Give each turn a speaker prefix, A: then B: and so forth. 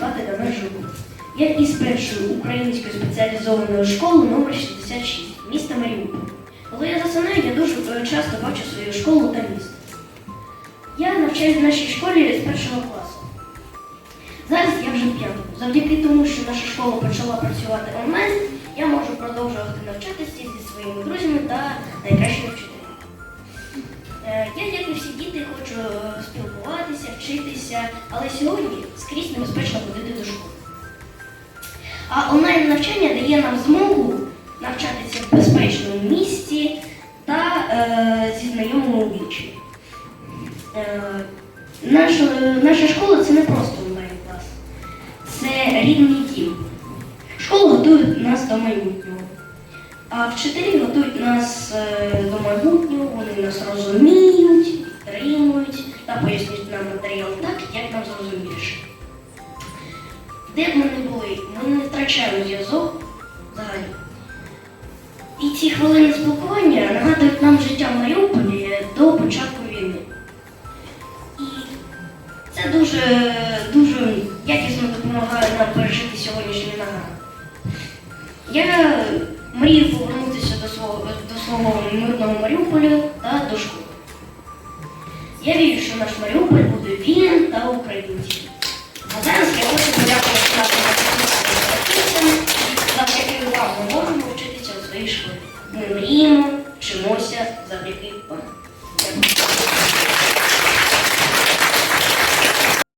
A: звати Дамир Жуков. Я із першої української спеціалізованої школи номер 66 міста Маріуполь. Коли я засинаю, я дуже е, часто бачу свою школу та місто. Я навчаюсь в нашій школі з першого класу. Зараз я вже п'ятому. Завдяки тому, що наша школа почала працювати онлайн, я можу продовжувати навчатися зі своїми друзями та найкращими вчителями. Е, я, як і всі діти, хочу е, спілкуватися вчитися, але сьогодні скрізь небезпечно ходити до школи. А онлайн навчання дає нам змогу навчатися в безпечному місці та е, зі знайомими обличчями. Е, наша, наша школа це не просто онлайн-клас, це рідний дім. Школа готує нас до майбутнього. А вчителі готують нас е, до майбутнього, вони нас розуміють, Де б ми не були, ми не втрачаємо зв'язок взагалі. І ці хвилини спілкування нагадують нам життя в Маріуполі до початку війни. І це дуже, дуже якісно допомагає нам пережити сьогоднішній нагад. Я мрію повернутися до свого, до свого мирного Маріуполя та до школи. Я вірю, що наш Маріуполь буде вільним та українським. А зараз я школі. Ми мріємо, вчимося завдяки вам.